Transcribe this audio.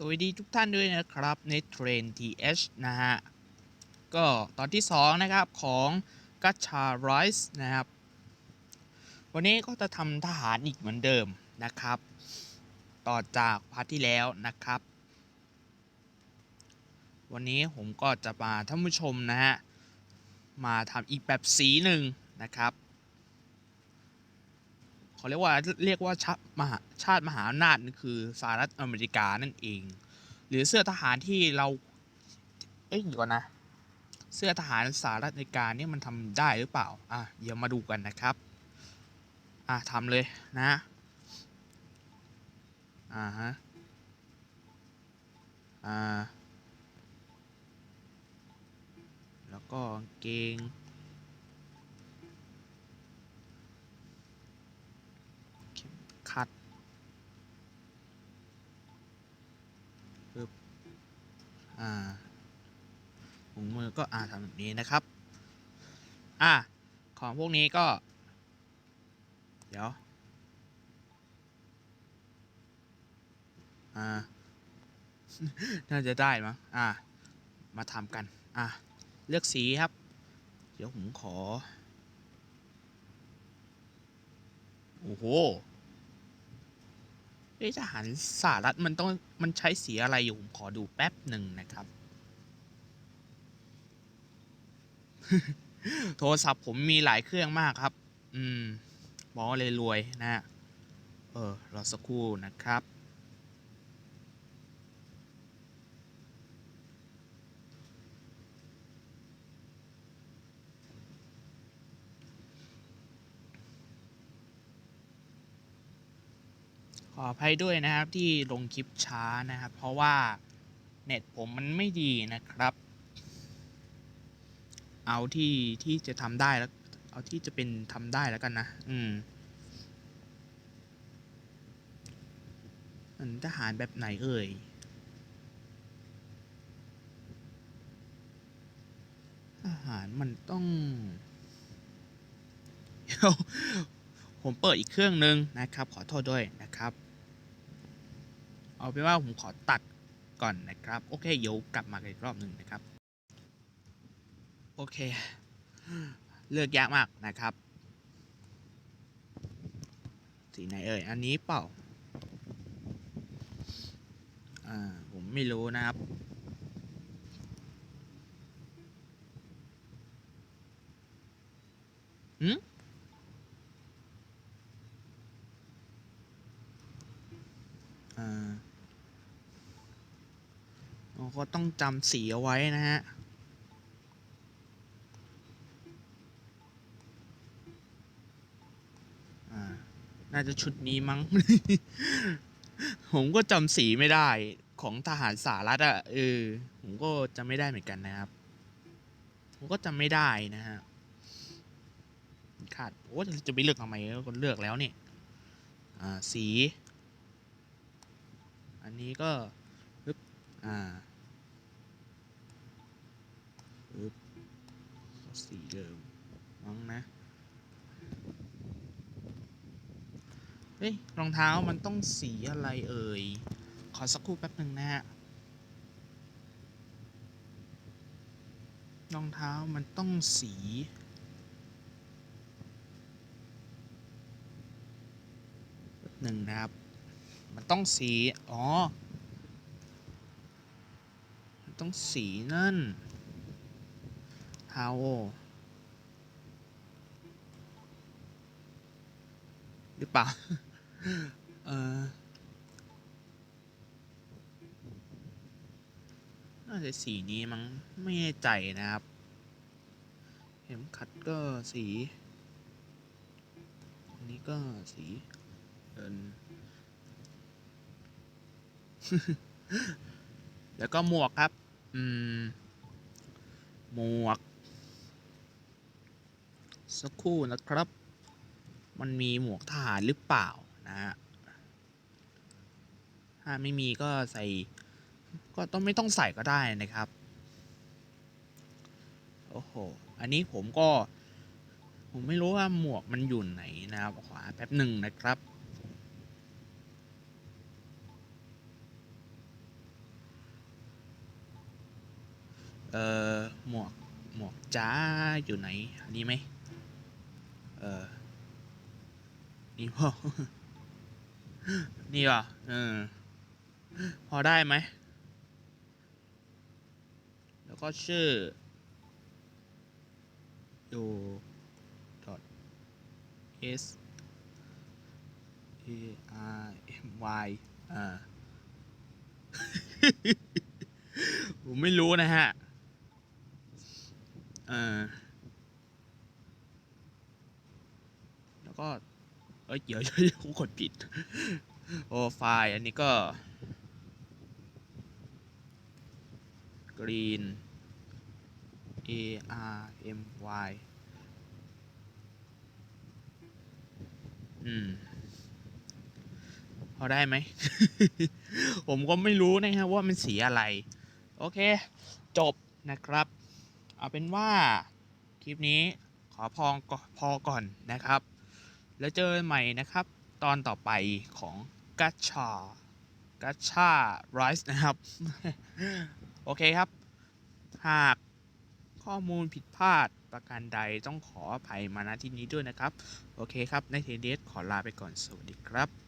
สวัสดีทุกท่านด้วยนะครับในเทรน TH นะฮะ ก็ตอนที่ 2 นะครับของกัชชาไรส์นะครับ วันนี้ก็จะทำทหารอีกเหมือนเดิมนะครับ ต่อจากพาร์ทที่แล้วนะครับ วันนี้ผมก็จะมาท่านผู้ชมนะฮะ มาทำอีกแบบสีหนึ่งนะครับ เขาเรียกว่าเรียกว่าชาติมหาชาติมหาอำนาจนั่คือสหรัฐอเมริกานั่นเอง หรือเสื้อทหารที่เรา เอ้ยเดี๋ยวก่อนนะ เสื้อทหารสหรัฐอเมริกาเนี่ยมันทำได้หรือเปล่า อะเดี๋ยวมาดูกันนะครับ อะทำเลยนะ อ่าฮะ อ่า แล้วก็กงเกง เข็มขัด ปึ๊บอ่าถุงมือก็อ่าทำแบบนี้นะครับ อ่าของพวกนี้ก็ เดี๋ยว อ่า น่าจะได้มั้งอ่า มาทำกัน อ่าเลือกสีครับ เดี๋ยวผมขอ โอ้โห เอ๊ะทหารสหรัฐมันต้องมันใช้สีอะไรอยู่ผมขอดูแป๊บหนึ่งนะครับ โทรศัพท์ผมมีหลายเครื่องมากครับ อืมบอกเลยรวยนะฮะเออรอสักครู่นะครับ ออภัยด้วยนะครับที่ลงคลิปช้านะครับ เพราะว่าเน็ตผมมันไม่ดีนะครับ เอาที่ที่จะทำได้แล้ว เอาที่จะเป็นทำได้แล้วกันนะ อืมมันทหารแบบไหนเอ่ยทหารมันต้องเดี๋ยวผมเปิดอีกเครื่องนึงนะครับ ขอโทษด้วยนะครับ เอาเป็นว่าผมขอตัดก่อนนะครับ โอเคเดี๋ยวกลับมาอีกรอบหนึ่งนะครับ โอเค เลือกยากมากนะครับ สีไหนเอ่ย อันนี้เปล่า อ่า ผมไม่รู้นะครับหืมอ่า เราก็ต้องจำสีเอาไว้นะฮะอ่าน่าจะชุดนี้มั้ง ผมก็จำสีไม่ได้ของทหารสหรัฐอะเออผมก็จำไม่ได้เหมือนกันนะครับ ผมก็จำไม่ได้นะฮะขาดโอ้จะไปเลือกทำไมก็เลือกแล้วเนี่ยอ่าสี อันนี้ก็อ่าปึ๊บก็ สีเดิมมั้งนะเฮ้ยรองเท้ามันต้องสีอะไรเอ่ย ขอสักครู่แป๊บหนึ่งนะฮะรองเท้ามันต้องสี หนึ่งนะครับ มันต้องสี อ๋อ มันต้องสีนั่น เทาหรือเปล่า เออน่าจะสีนี้มั้งไม่แน่ใจนะครับ เข็มขัดก็สีอันนี้ก็สีเอินแล้วก็หมวกครับ อืม หมวก สักครู่นะครับ มันมีหมวกทหารหรือเปล่านะฮะ ถ้าไม่มีก็ใส่ ก็ต้องไม่ต้องใส่ก็ได้นะครับ โอ้โห อันนี้ผมก็ ผมไม่รู้ว่าหมวกมันอยู่ไหนนะครับ ขวาแป๊บหนึ่งนะครับเอ่อหมวก หมวกจ้าอยู่ไหน อันนี้ไหม เออ นี่พอ นี่ป่ะเออ พอได้ไหม แล้วก็ชื่อ u dot s a r m y อ่า ผมไม่รู้นะฮะเออ แล้ว ก็ เอ้ยเดี๋ยวเดี๋ยวผมกดผิด โอไฟล์อันนี้ก็ green a r m y อืม พอได้ไหม ผมก็ไม่รู้นะครับว่ามันสีอะไร โอเค จบนะครับ เอาเป็นว่า คลิปนี้ขอพอก่อนพอก่อนนะครับ แล้วเจอใหม่นะครับ ตอนต่อไปของกัชชากัชชาไรส์นะครับ โอเคครับ หากข้อมูลผิดพลาดประการใดต้องขออภัยมาณที่นี้ด้วยนะครับ โอเคครับ ในเทเดสขอลาไปก่อนสวัสดีครับ